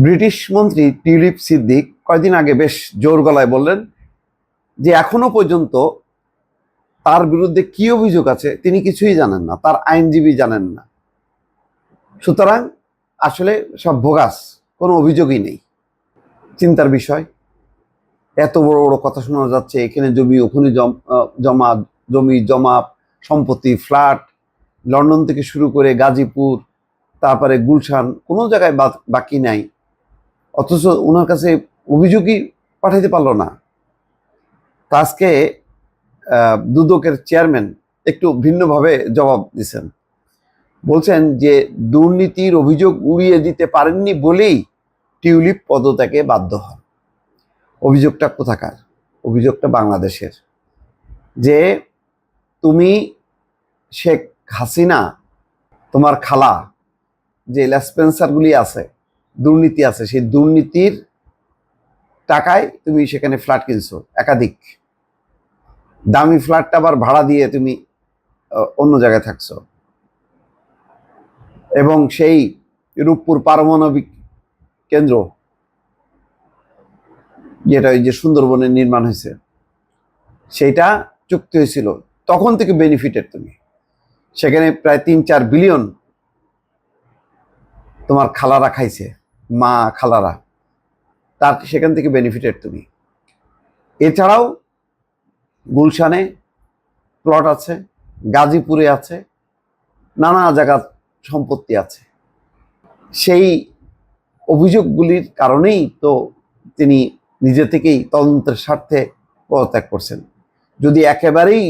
British মন্ত্রী tulip Siddique কয়েকদিন আগে বেশ জোর গলায় বললেন যে এখনও পর্যন্ত তার বিরুদ্ধে কি অভিযোগ আছে তিনি কিছুই জানেন না, তার আইনজীবী জানেন না। সুতরাং আসলে সব ভোগাস, কোনো অভিযোগই নেই। চিন্তার বিষয়। এত বড় বড় কথা শোনা যাচ্ছে, এখানে জমি, ওখানে জম- জমা, জমি সম্পত্তি, ফ্ল্যাট, লন্ডন থেকে শুরু করে গাজীপুর, তারপরে গুলশান, কোনো জায়গায় বাকি নাই। অথচ ওনার কাছে অভিযোগই পাঠাইতে পারল না। তা আজকে দুদকের চেয়ারম্যান একটু ভিন্নভাবে জবাব দিছেন। বলছেন যে, দুর্নীতির অভিযোগ উড়িয়ে দিতে পারেননি বলেই টিউলিপ পদত্যাগে বাধ্য হন। অভিযোগটা কোথাকার? অভিযোগটা বাংলাদেশের। যে, তুমি শেখ হাসিনা, তোমার খালা, যে লেসপেন্সারগুলি আছে দুর্নীতি আছে, সেই দুর্নীতির টাকায় তুমি সেখানে ফ্ল্যাট কিনছো, একাধিক। দামি ফ্ল্যাটটা আবার ভাড়া দিয়ে তুমি অন্য জায়গায় থাকছো। এবং সেই রূপপুর পারমাণবিক কেন্দ্র, যেটা ওই যে সুন্দরবনে নির্মাণ হয়েছে, সেইটা চুক্তি হয়েছিল। তখন থেকে বেনিফিটেড তুমি। সেখানে প্রায় তিন চার বিলিয়ন তোমার খালারা খাইছে। মা খালারা, তার সেখান থেকে বেনিফিটেড তুমি। এছাড়াও গুলশানে প্লট আছে, গাজীপুরে আছে, নানা জায়গার সম্পত্তি আছে। সেই অভিযোগগুলির কারণেই তো তিনি নিজে থেকেই তদন্তের স্বার্থে পদত্যাগ করছেন। যদি একেবারেই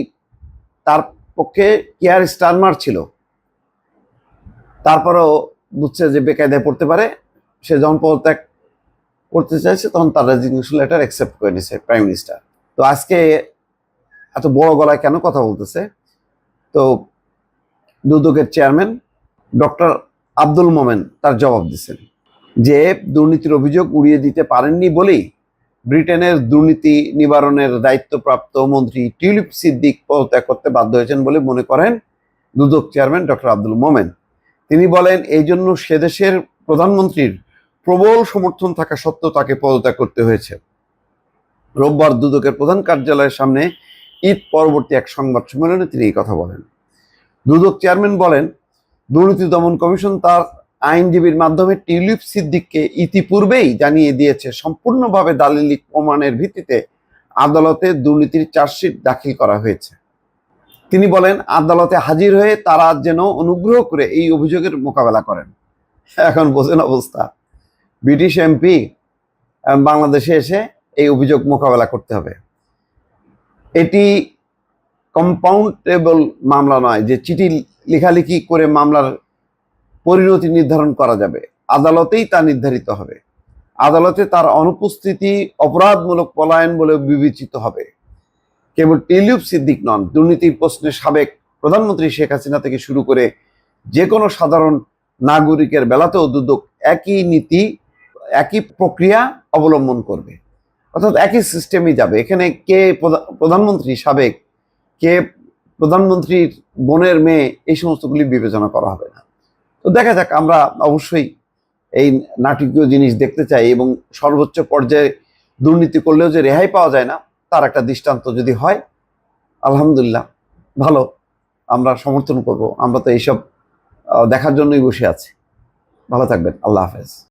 তার পক্ষে কেয়ার স্টারমার ছিল, তারপরেও বুঝছে যে বেকায়দায় পড়তে পারে সে যখন পদত্যাগ করতে চাইছে, তখন তার রেজিগনেশন লেটার অ্যাকসেপ্ট করে নিছে প্রাইম মিনিস্টার তো আজকে এত বড় গলায় কেন কথা বলতেছে? তো দুদকের চেয়ারম্যান ডক্টর আব্দুল মোমেন তার জবাব দিচ্ছেন যে, দুর্নীতির অভিযোগ উড়িয়ে দিতে পারেননি বলেই ব্রিটেনের দুর্নীতি নিবারণের দায়িত্বপ্রাপ্ত মন্ত্রী টিউলিপ সিদ্দিক পদত্যাগ করতে বাধ্য হয়েছেন বলে মনে করেন দুদক চেয়ারম্যান ডক্টর আব্দুল মোমেন। তিনি বলেন এই জন্য সে দেশের প্রধানমন্ত্রীর প্রবল সমর্থন থাকা সত্ত্বেও তাকে পদত্যাগ করতে হয়েছে। রোববার দুদকের প্রধান কার্যালয়ের সামনে ঈদ পরবর্তী এক সংবাদ সম্মেলনে তিনি এই কথা বলেন। দুদক চেয়ারম্যান বলেন, দুর্নীতি দমন কমিশন তার আইনজীবীর মাধ্যমে টিউলিপ সিদ্দিককে ইতিপূর্বেই জানিয়ে দিয়েছে, সম্পূর্ণভাবে দালিলিক প্রমাণের ভিত্তিতে আদালতে দুর্নীতির চার্জশিট দাখিল করা হয়েছে। তিনি বলেন, আদালতে হাজির হয়ে তারা যেন অনুগ্রহ করে এই অভিযোগের মোকাবেলা করেন। এখন বোঝেন অবস্থা। ব্রিটিশ এমপি বাংলাদেশে এসে এই অভিযোগ মোকাবেলা করতে হবে। এটি কম্পাউন্ডেবল মামলা নয় যে চিঠি লেখালেখি করে মামলার পরিণতি নির্ধারণ করা যাবে। আদালতেই তা নির্ধারিত হবে। আদালতে তার অনুপস্থিতি অপরাধমূলক পলায়ন বলে বিবেচিত হবে। কেবল টিলিউপ সিদ্দিক নন, দুর্নীতির প্রশ্নে সাবেক প্রধানমন্ত্রী শেখ হাসিনা থেকে শুরু করে যে কোনো সাধারণ নাগরিকের বেলাতেও দুদক একই নীতি একই প্রক্রিয়া অবলম্বন করবে। অর্থাৎ একই সিস্টেমই যাবে। এখানে কে প্রধানমন্ত্রী সাবেক, কে প্রধানমন্ত্রীর বোনের মেয়ে, এই সমস্তগুলি বিবেচনা করা হবে না। তো দেখা যাক, আমরা অবশ্যই এই নাটকীয় জিনিস দেখতে চাই এবং সর্বোচ্চ পর্যায়ে দুর্নীতি করলেও যে রেহাই পাওয়া যায় না, তার একটা দৃষ্টান্ত যদি হয়, আলহামদুলিল্লাহ, ভালো। আমরা সমর্থন করব। আমরা তো এইসব দেখার জন্যই বসে আছি। ভালো থাকবেন। আল্লাহ হাফেজ।